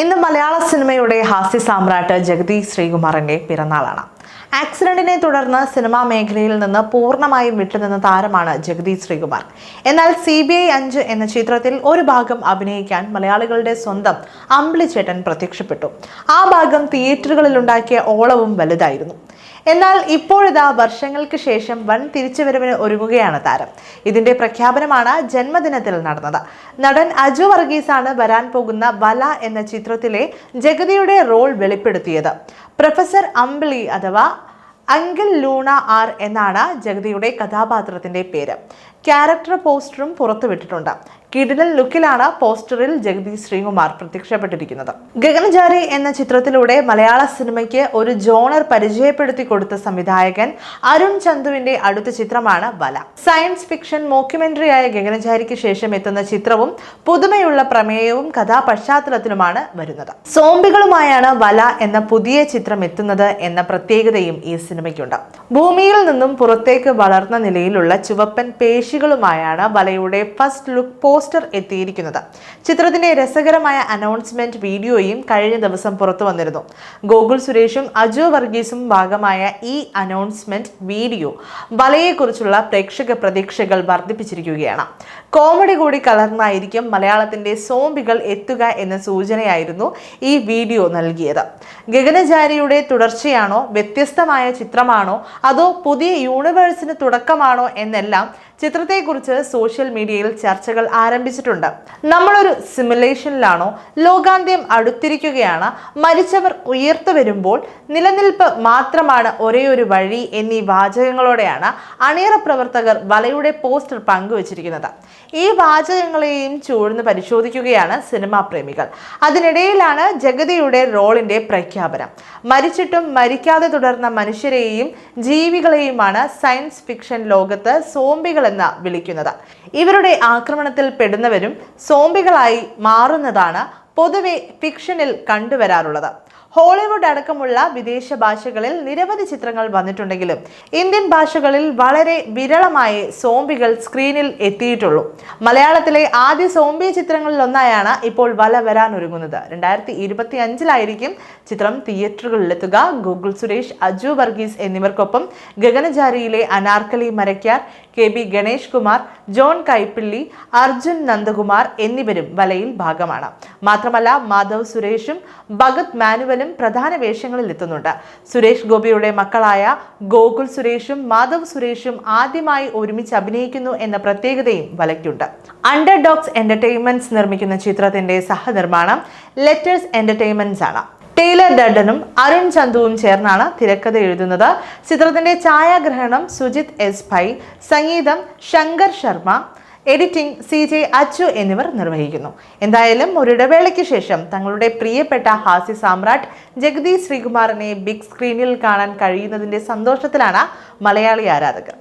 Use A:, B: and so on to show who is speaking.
A: ഇന്ന് മലയാള സിനിമയുടെ ഹാസ്യ സാമ്രാട്ട് ജഗതി ശ്രീകുമാറിന്റെ പിറന്നാളാണ്. ആക്സിഡന്റിനെ തുടർന്ന് സിനിമാ മേഖലയിൽ നിന്ന് പൂർണമായും വിട്ടുനിന്ന താരമാണ് ജഗതി ശ്രീകുമാർ. എന്നാൽ സി ബി ഐ അഞ്ച് എന്ന ചിത്രത്തിൽ ഒരു ഭാഗം അഭിനയിക്കാൻ മലയാളികളുടെ സ്വന്തം അമ്പിളിച്ചേട്ടൻ പ്രത്യക്ഷപ്പെട്ടു. ആ ഭാഗം തിയേറ്ററുകളിൽ ഉണ്ടാക്കിയ ഓളവും വലുതായിരുന്നു. എന്നാൽ ഇപ്പോഴിതാ വർഷങ്ങൾക്ക് ശേഷം വൻ തിരിച്ചുവരവിന് ഒരുങ്ങുകയാണ് താരം. ഇതിന്റെ പ്രഖ്യാപനമാണ് ജന്മദിനത്തിൽ നടന്നത്. നടൻ അജു വർഗീസാണ് വരാൻ പോകുന്ന വല എന്ന ചിത്രത്തിലെ ജഗതിയുടെ റോൾ വെളിപ്പെടുത്തിയത്. പ്രൊഫസർ അമ്പിളി അഥവാ അങ്കിൾ ലൂണ ആർ എന്നാണ് ജഗതിയുടെ കഥാപാത്രത്തിന്റെ പേര്. ക്യാരക്ടർ പോസ്റ്ററും പുറത്തുവിട്ടിട്ടുണ്ട്. കിടിലൻ ലുക്കിലാണ് പോസ്റ്ററിൽ ജഗതി ശ്രീകുമാർ പ്രത്യക്ഷപ്പെട്ടിരിക്കുന്നത്. ഗഗനചാരി എന്ന ചിത്രത്തിലൂടെ മലയാള സിനിമയ്ക്ക് ഒരു ജോണർ പരിചയപ്പെടുത്തി കൊടുത്ത സംവിധായകൻ അരുൺ ചന്തുവിന്റെ അടുത്ത ചിത്രമാണ് വല. സയൻസ് ഫിക്ഷൻ മോക്യുമെന്ററിയായ ഗഗനചാരിക്ക് ശേഷം എത്തുന്ന ചിത്രവും പുതുമയുള്ള പ്രമേയവും കഥാപശ്ചാത്തലത്തിലുമാണ് വരുന്നത്. സോംബികളുമായാണ് വല എന്ന പുതിയ ചിത്രം എത്തുന്നത് എന്ന പ്രത്യേകതയും ഈ സിനിമയ്ക്കുണ്ട്. ഭൂമിയിൽ നിന്നും പുറത്തേക്ക് വളർന്ന നിലയിലുള്ള ചുവപ്പൻ പേശികളുമായാണ് വലയുടെ ഫസ്റ്റ് ലുക്ക് പോസ്റ്റർ എത്തിയിരിക്കുന്നത്. ചിത്രത്തിന്റെ രസകരമായ അനൗൺസ്മെന്റ് വീഡിയോയും കഴിഞ്ഞ ദിവസം പുറത്തു വന്നിരുന്നു. ഗോകുൽ സുരേഷും അജു വർഗീസും ഭാഗമായ ഈ അനൗൺസ്മെന്റ് വീഡിയോ വലയെക്കുറിച്ചുള്ള പ്രേക്ഷക പ്രതീക്ഷകൾ വർദ്ധിപ്പിച്ചിരിക്കുകയാണ്. കോമഡി കൂടി കലർന്നായിരിക്കും മലയാളത്തിന്റെ സോംബികൾ എത്തുക എന്ന സൂചനയായിരുന്നു ഈ വീഡിയോ നൽകിയത്. ഗഗനചാരിയുടെ തുടർച്ചയാണോ വ്യത്യസ്തമായ ചിത്രമാണോ അതോ പുതിയ യൂണിവേഴ്സിന് തുടക്കമാണോ എന്നെല്ലാം ചിത്രത്തെക്കുറിച്ച് സോഷ്യൽ മീഡിയയിൽ ചർച്ചകൾ ആരംഭിച്ചിട്ടുണ്ട്. നമ്മളൊരു സിമുലേഷനിലാണോ ലോകാന്ത്യം അടുത്തിരിക്കുകയാണ്? മരിച്ചവർ ഉയർത്തു വരുമ്പോൾ നിലനിൽപ്പ് മാത്രമാണ് ഒരേ ഒരു വഴി എന്നീ വാചകങ്ങളോടെയാണ് അണിയറ പ്രവർത്തകർ വലയുടെ പോസ്റ്റർ പങ്കുവച്ചിരിക്കുന്നത്. ഈ വാചകങ്ങളെയും ചൂഴ്ന്ന് പരിശോധിക്കുകയാണ് സിനിമാ പ്രേമികൾ. അതിനിടയിലാണ് ജഗതിയുടെ റോളിന്റെ പ്രഖ്യാപനം. മരിച്ചിട്ടും മരിക്കാതെ തുടർന്ന മനുഷ്യരെയും ജീവികളെയുമാണ് സയൻസ് ഫിക്ഷൻ ലോകത്ത് സോംബികൾ എന്ന് വിളിക്കുന്നത്. ഇവരുടെ ആക്രമണത്തിൽ പെടുന്നവരും സോംബികളായി മാറുന്നതാണ് പൊതുവെ ഫിക്ഷനിൽ കണ്ടുവരാറുള്ളത്. ഹോളിവുഡ് അടക്കമുള്ള വിദേശ ഭാഷകളിൽ നിരവധി ചിത്രങ്ങൾ വന്നിട്ടുണ്ടെങ്കിലും ഇന്ത്യൻ ഭാഷകളിൽ വളരെ വിരളമായി സോംബികൾ സ്ക്രീനിൽ എത്തിയിട്ടുള്ളൂ. മലയാളത്തിലെ ആദ്യ സോംബി ചിത്രങ്ങളിൽ ഒന്നായാണ് ഇപ്പോൾ വല വരാൻ ഒരുങ്ങുന്നത് രണ്ടായിരത്തി ഇരുപത്തി അഞ്ചിലായിരിക്കും ചിത്രം തിയേറ്ററുകളിലെത്തുക. ഗൂഗിൾ സുരേഷ് അജു വർഗീസ് എന്നിവർക്കൊപ്പം ഗഗനചാരിയിലെ Anarkali Marakkar K B Ganesh Kumar John Kaippally Arjun Nandakumar എന്നിവരും വലയിൽ ഭാഗമാണ്. മാത്രമല്ല മാധവ് സുരേഷും ഭഗത് മാനുവലും പ്രധാന വേഷങ്ങളിൽ എത്തുന്നുണ്ട്. സുരേഷ് ഗോപിയുടെ മക്കളായ ഗോകുൽ സുരേഷും മാധവ് സുരേഷും ആദ്യമായി ഒരുമിച്ച് അഭിനയിക്കുന്നു എന്ന പ്രത്യേകതയും വലയ്ക്കുണ്ട്. അണ്ടർ ഡോഗ്സ് എന്റർടൈൻമെന്റ്സ് നിർമ്മിക്കുന്ന ചിത്രത്തിന്റെ സഹനിർമ്മാണം ലെറ്റേഴ്സ് എന്റർടൈൻമെന്റ്സ് ആണ്. ടെയ്ലർ ഡഡനും അരുൺ ചന്തുവും ചേർന്നാണ് തിരക്കഥ എഴുതുന്നത്. ചിത്രത്തിന്റെ ഛായാഗ്രഹണം സുജിത് എസ് ഭൈ സംഗീതം Shankar Sharma editing C J Achu എന്നിവർ നിർവഹിക്കുന്നു. എന്തായാലും ഒരിടവേളയ്ക്ക് ശേഷം തങ്ങളുടെ പ്രിയപ്പെട്ട ഹാസ്യ സാമ്രാട്ട് ജഗതി ശ്രീകുമാറിനെ ബിഗ് സ്ക്രീനിൽ കാണാൻ കഴിയുന്നതിന്റെ സന്തോഷത്തിലാണ് മലയാളി ആരാധകർ.